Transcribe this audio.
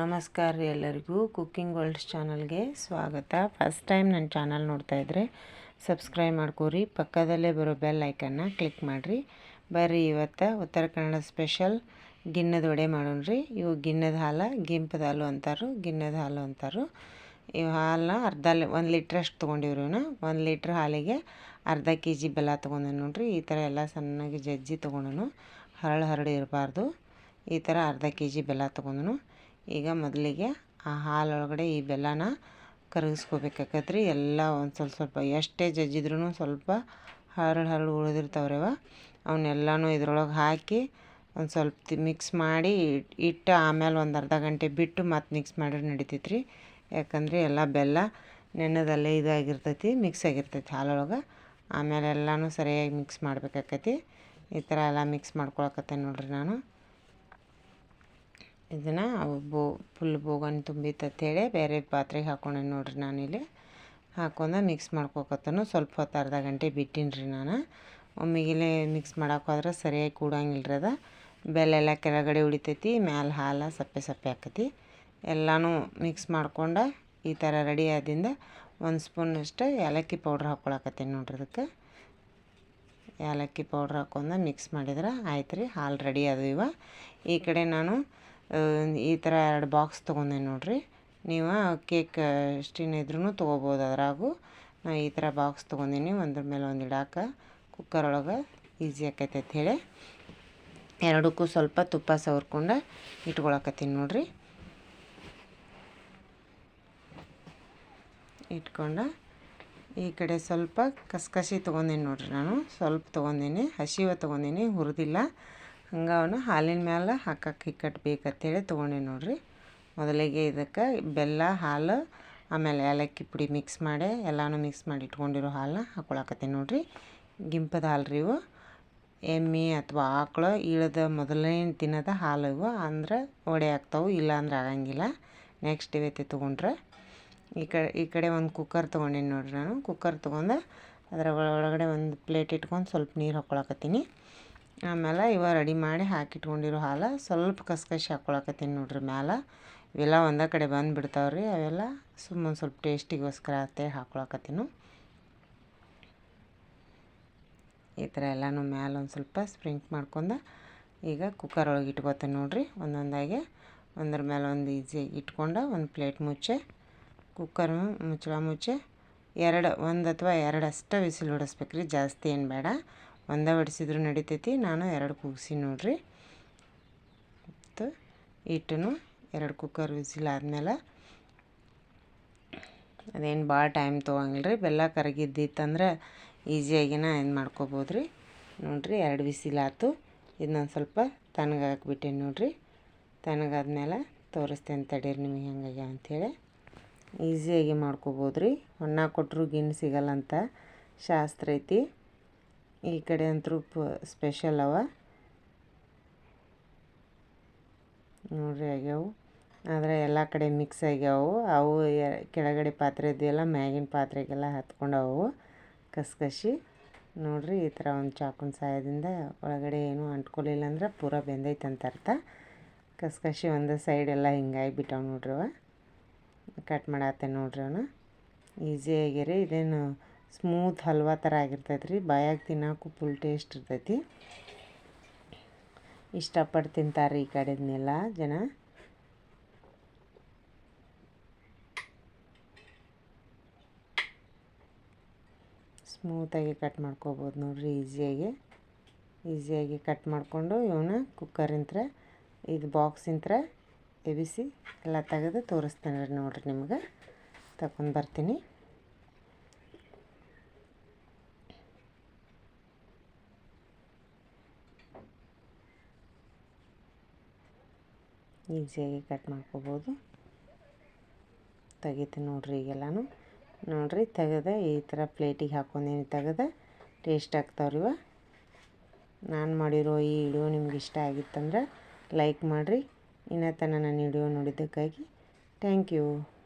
ನಮಸ್ಕಾರ ರೀ ಎಲ್ಲರಿಗೂ. ಕುಕ್ಕಿಂಗ್ ವರ್ಲ್ಡ್ಸ್ ಚಾನಲ್ಗೆ ಸ್ವಾಗತ. ಫಸ್ಟ್ ಟೈಮ್ ನನ್ನ ಚಾನಲ್ ನೋಡ್ತಾ ಇದ್ದರೆ ಸಬ್ಸ್ಕ್ರೈಬ್ ಮಾಡ್ಕೋರಿ. ಪಕ್ಕದಲ್ಲೇ ಬರೋ ಬೆಲ್ ಐಕನ್ನ ಕ್ಲಿಕ್ ಮಾಡಿರಿ. ಬರ್ರಿ ಇವತ್ತು ಉತ್ತರ ಕನ್ನಡ ಸ್ಪೆಷಲ್ ಗಿನ್ನದ ವಡೆ ರೀ. ಇವು ಗಿನ್ನದ ಹಾಲು, ಗಿಂಪದ ಹಾಲು ಅಂತಾರು ಗಿನ್ನದ ಹಾಲು ಅಂತಾರು. ಇವು ಹಾಲನ್ನ ಅರ್ಧ ಒಂದು ಲೀಟ್ರಷ್ಟು ತೊಗೊಂಡಿವ್ರಿ ಇವನ್ನ ಒಂದು ಲೀಟ್ರ್ ಹಾಲಿಗೆ ಅರ್ಧ ಕೆ ಜಿ ಬೆಲ್ಲ ತೊಗೊಂಡು ನೋಡ್ರಿ. ಈ ಥರ ಎಲ್ಲ ಸಣ್ಣಗೆ ಜಜ್ಜಿ ತೊಗೊಂಡನು. ಹರಳು ಹರಳು ಇರಬಾರ್ದು. ಈ ಥರ ಅರ್ಧ ಕೆ ಜಿ ಬೆಲ್ಲ ತೊಗೊಂಡನು. ಈಗ ಮೊದಲಿಗೆ ಆ ಹಾಲೊಳಗಡೆ ಈ ಬೆಲ್ಲನ ಕರಗಿಸ್ಕೋಬೇಕಾಕತ್ರಿ. ಎಲ್ಲ ಒಂದು ಸ್ವಲ್ಪ ಸ್ವಲ್ಪ ಎಷ್ಟೇ ಜಜ್ಜಿದ್ರೂ ಸ್ವಲ್ಪ ಹರಳು ಹರಳು ಉಳಿದಿರ್ತಾವ್ರವ. ಅವನ್ನೆಲ್ಲನೂ ಇದ್ರೊಳಗೆ ಹಾಕಿ ಒಂದು ಸ್ವಲ್ಪ ಮಿಕ್ಸ್ ಮಾಡಿ ಇಟ್ಟು ಆಮೇಲೆ ಒಂದು ಅರ್ಧ ಗಂಟೆ ಬಿಟ್ಟು ಮತ್ತೆ ಮಿಕ್ಸ್ ಮಾಡಿದ್ರೆ ನಡಿತೈತ್ರಿ. ಯಾಕಂದರೆ ಎಲ್ಲ ಬೆಲ್ಲ ನೆನೆದಲ್ಲೇ ಇದಾಗಿರ್ತೈತಿ ಮಿಕ್ಸ್ ಆಗಿರ್ತೈತಿ ಹಾಲೊಳಗೆ. ಆಮೇಲೆ ಎಲ್ಲನೂ ಸರಿಯಾಗಿ ಮಿಕ್ಸ್ ಮಾಡ್ಬೇಕಾಕತಿ ಈ ಥರ ಎಲ್ಲ ಮಿಕ್ಸ್ ಮಾಡ್ಕೊಳಕತ್ತೆ ನೋಡ್ರಿ ನಾನು. ಇದನ್ನು ಬೋ ಫುಲ್ ಬೋಗನ್ ತುಂಬಿತ್ತಂತೇಳಿ ಬೇರೆ ಪಾತ್ರೆಗೆ ಹಾಕೊಂಡೆ ನೋಡ್ರಿ ನಾನಿಲ್ಲಿ ಹಾಕೊಂಡು ಮಿಕ್ಸ್ ಮಾಡ್ಕೊಕತ್ತನು. ಸ್ವಲ್ಪ ಹೊತ್ತು ಅರ್ಧ ಗಂಟೆ ಬಿಟ್ಟಿನಿ ರೀ ನಾನು ಒಮ್ಮಿಗಿಲೆ ಮಿಕ್ಸ್ ಮಾಡೋಕ್ಕೋದ್ರೆ ಸರಿಯಾಗಿ ಕೂಡಂಗಿಲ್ಲ ಅದ. ಬೆಲ್ಲ ಕೆಳಗಡೆ ಉಳಿತೈತಿ, ಮ್ಯಾಲೆ ಹಾಲು ಸಪ್ಪೆ ಸಪ್ಪೆ ಹಾಕತಿ ಎಲ್ಲನೂ ಮಿಕ್ಸ್ ಮಾಡ್ಕೊಂಡು ಈ ಥರ ರೆಡಿ ಆದಿಂದ ಒಂದು ಸ್ಪೂನಷ್ಟು ಏಲಕ್ಕಿ ಪೌಡ್ರ್ ಹಾಕ್ಕೊಳಕತ್ತೀನಿ ನೋಡ್ರಿ ಅದಕ್ಕೆ. ಏಲಕ್ಕಿ ಪೌಡ್ರ್ ಹಾಕೊಂಡು ಮಿಕ್ಸ್ ಮಾಡಿದ್ರೆ ಆಯ್ತು ರೀ ಹಾಲು ರೆಡಿ ಅದು ಇವ. ಈ ಕಡೆ ನಾನು ಈ ಥರ ಎರಡು ಬಾಕ್ಸ್ ತೊಗೊಂಡೆ ನೋಡಿರಿ. ನೀವು ಕೇಕ್ ಎಷ್ಟಿನ ಇದ್ರೂ ತೊಗೋಬೋದು ಅದ್ರಾಗೂ. ನಾ ಈ ಥರ ಬಾಕ್ಸ್ ತೊಗೊಂಡೀನಿ, ಒಂದ್ರ ಮೇಲೆ ಒಂದು ಇಡಾಕ ಕುಕ್ಕರ್ ಒಳಗೆ ಈಸಿ ಆಕೈತೆ ಹೇಳಿ. ಎರಡಕ್ಕೂ ಸ್ವಲ್ಪ ತುಪ್ಪ ಸವರ್ಕೊಂಡು ಇಟ್ಕೊಳಕತ್ತೀನಿ ನೋಡಿರಿ. ಇಟ್ಕೊಂಡು ಈ ಕಡೆ ಸ್ವಲ್ಪ ಕಸಕಸಿ ತೊಗೊಂಡೀನಿ ನೋಡಿರಿ ನಾನು. ಸ್ವಲ್ಪ ತೊಗೊಂಡೀನಿ, ಹಸಿವ ತೊಗೊಂಡೀನಿ, ಹುರಿದಿಲ್ಲ. ಹಂಗೆ ಅವನು ಹಾಲಿನ ಮ್ಯಾಲೆ ಹಾಕಕ್ಕೆ ಬೇಕಂತೇಳಿ ತೊಗೊಂಡೆ ನೋಡಿರಿ. ಮೊದಲಿಗೆ ಇದಕ್ಕೆ ಬೆಲ್ಲ, ಹಾಲು, ಆಮೇಲೆ ಏಲಕ್ಕಿ ಪುಡಿ ಮಿಕ್ಸ್ ಮಾಡಿ, ಎಲ್ಲನೂ ಮಿಕ್ಸ್ ಮಾಡಿ ಇಟ್ಕೊಂಡಿರೋ ಹಾಲನ್ನ ಹಾಕೊಳಕತ್ತೀನಿ ನೋಡಿರಿ. ಗಿಂಪದ ಹಾಲು ರೀ ಇವು. ಎಮ್ಮೆ ಅಥವಾ ಆಕಳು ಇಳಿದ ಮೊದಲನೇ ದಿನದ ಹಾಲು ಇವು. ಅಂದ್ರೆ ಒಡೆ ಆಗ್ತಾವೆ ಇಲ್ಲ ಅಂದ್ರೆ ಆಗಂಗಿಲ್ಲ. ನೆಕ್ಸ್ಟ್ ಇವತ್ತೆ ತೊಗೊಂಡ್ರೆ. ಈ ಕಡೆ ಈ ಕಡೆ ಒಂದು ಕುಕ್ಕರ್ ತೊಗೊಂಡೀನಿ ನೋಡಿರಿ ನಾನು. ಕುಕ್ಕರ್ ತೊಗೊಂಡು ಅದರ ಒಳಗಡೆ ಒಂದು ಪ್ಲೇಟ್ ಇಟ್ಕೊಂಡು ಸ್ವಲ್ಪ ನೀರು ಹಾಕ್ಕೊಳಕತ್ತೀನಿ ಆಮೇಲೆ ಇವ ರೆಡಿ ಮಾಡಿ ಹಾಕಿಟ್ಕೊಂಡಿರೋ ಹಾಲು ಸ್ವಲ್ಪ ಕಸ್ಕಸಿ ಹಾಕ್ಕೊಳಕತ್ತೀನಿ ನೋಡ್ರಿ ಮ್ಯಾಲ. ಇವೆಲ್ಲ ಒಂದೇ ಕಡೆ ಬಂದುಬಿಡ್ತಾವೆ ರೀ ಅವೆಲ್ಲ ಸುಮ್ಮನೆ ಸ್ವಲ್ಪ ಟೇಸ್ಟಿಗೋಸ್ಕರ ಅಂತೇಳಿ ಹಾಕ್ಕೊಳಕತ್ತೀನಿ. ಈ ಥರ ಎಲ್ಲನೂ ಮ್ಯಾಲ ಒಂದು ಸ್ವಲ್ಪ ಸ್ಪ್ರಿಂಕ್ ಮಾಡ್ಕೊಂಡು ಈಗ ಕುಕ್ಕರ್ ಒಳಗೆ ಇಟ್ಕೋತೀನಿ ನೋಡಿರಿ. ಒಂದೊಂದಾಗೆ ಒಂದ್ರ ಮೇಲೆ ಒಂದು ಈಸಿಯಾಗಿ ಇಟ್ಕೊಂಡು ಒಂದು ಪ್ಲೇಟ್ ಮುಚ್ಚೆ. ಕುಕ್ಕರ್ ಮುಚ್ಚಳ ಮುಚ್ಚೆ. ಎರಡು, ಒಂದು ಅಥವಾ ಎರಡು ಅಷ್ಟೇ ವಿಸಿಲ್ ಹೊಡಿಸ್ಬೇಕು ರೀ ಜಾಸ್ತಿ ಏನು ಬೇಡ. ಒಂದೇ ಬಡಿಸಿದ್ರು ನಡಿತೈತಿ. ನಾನು ಎರಡು ಕೂಗಿಸಿ ನೋಡ್ರಿ. ಮತ್ತು ಹಿಟ್ಟನ್ನು ಎರಡು ಕುಕ್ಕರ್ ವಿಸಿಲ್ ಆದಮೇಲೆ ಅದೇನು ಭಾಳ ಟೈಮ್ ತೊಗೊಂಗಿಲ್ಲ ರೀ ಬೆಲ್ಲ ಕರಗಿದ್ದಿತ್ತಂದ್ರೆ ಈಸಿಯಾಗಿನ ಏನು ಮಾಡ್ಕೋಬೋದು ರೀ ನೋಡಿರಿ, ಎರಡು ವಿಸಿಲ್ ಆಯ್ತು ಇದನ್ನೊಂದು ಸ್ವಲ್ಪ ತಣ್ಣಗಾಕ್ಬಿಟ್ಟೆ ನೋಡಿರಿ. ತಣ್ಣಗಾದ್ಮೇಲೆ ತೋರಿಸ್ತೇನೆ ತಡೀರಿ ನಿಮಗೆ ಹೆಂಗಾಗ್ಯ ಅಂಥೇಳಿ ಈಸಿಯಾಗಿ ಮಾಡ್ಕೋಬೋದು ರೀ ಹೊಣ್ಣ ಕೊಟ್ಟರು ಗಿಣ್ಣು ಸಿಗಲ್ಲಂತ ಶಾಸ್ತ್ರ ಐತಿ. ಈ ಕಡೆ ಅಂತೂ ಸ್ಪೆಷಲ್ ಅವ. ನೋಡ್ರಿ ಆಗ್ಯಾವು. ಆದರೆ ಎಲ್ಲ ಕಡೆ ಮಿಕ್ಸ್ ಆಗ್ಯಾವು. ಅವು ಕೆಳಗಡೆ ಪಾತ್ರೆ ಇದೆಯಲ್ಲ ಮ್ಯಾಗಿನ ಪಾತ್ರೆಗೆಲ್ಲ ಹತ್ಕೊಂಡವು. ಕಸ್ಕಸಿ ನೋಡ್ರಿ ಈ ಥರ ಒಂದು ಚಾಕುನ ಸಹಾಯದಿಂದ ಒಳಗಡೆ ಏನು ಅಂಟ್ಕೊಲಿಲ್ಲ ಅಂದ್ರೆ ಪೂರ ಬೆಂದೈತೆ ಅಂತ ಅರ್ಥ. ಕಸ್ಕಸಿ ಒಂದು ಸೈಡ್ ಎಲ್ಲ ಹಿಂಗಾಗಿ ಬಿಟ್ಟವು ನೋಡ್ರಿ ಅವ. ಕಟ್ ಮಾಡತ್ತೆ ನೋಡ್ರಿ ಅವನು. ಈಸಿ ಆಗ್ಯಾರಿ. ಇದೇನು ಸ್ಮೂತ್ ಹಲ್ವಾ ಥರ ಆಗಿರ್ತೈತೆ ರೀ ಬಾಯಾಗ ತಿನ್ನೋಕ್ಕೂ ಫುಲ್ ಟೇಸ್ಟ್ ಇರ್ತೈತಿ. ಇಷ್ಟಪಟ್ಟು ತಿಂತಾರೆ ಈ ಕಡೆದನ್ನೆಲ್ಲ ಜನ. ಸ್ಮೂತಾಗಿ ಕಟ್ ಮಾಡ್ಕೋಬೋದು ನೋಡ್ರಿ ಈಸಿಯಾಗಿ. ಈಸಿಯಾಗಿ ಕಟ್ ಮಾಡಿಕೊಂಡು ಇವನ್ನ ಕುಕ್ಕರಿಂತ್ರ, ಇದು ಬಾಕ್ಸಿಂತ್ರ ಎಬಿಸಿ ಎಲ್ಲ ತೆಗೆದು ತೋರಿಸ್ತೇನೆ ರೀ ನೋಡ್ರಿ ನಿಮ್ಗೆ. ತಗೊಂಡು ಬರ್ತೀನಿ. ಈಸಿಯಾಗಿ ಕಟ್ ಮಾಡ್ಕೋಬೋದು. ತೆಗಿತೀನಿ ನೋಡ್ರಿ ಈಗೆಲ್ಲನೂ. ನೋಡಿರಿ ತೆಗೆದೆ, ಈ ಥರ ಪ್ಲೇಟಿಗೆ ಹಾಕೊಂಡೇನಿ ತೆಗೆದೆ. ಟೇಸ್ಟ್ ಆಗ್ತಾವ್ರಿ ಇವ. ನಾನು ಮಾಡಿರೋ ಈ ವಿಡಿಯೋ ನಿಮ್ಗೆ ಇಷ್ಟ ಆಗಿತ್ತಂದ್ರೆ ಲೈಕ್ ಮಾಡಿರಿ. ಇನ್ನೂ ತನಕ ನನ್ನ ವಿಡಿಯೋ ನೋಡಿದ್ದಕ್ಕಾಗಿ ಥ್ಯಾಂಕ್ ಯು.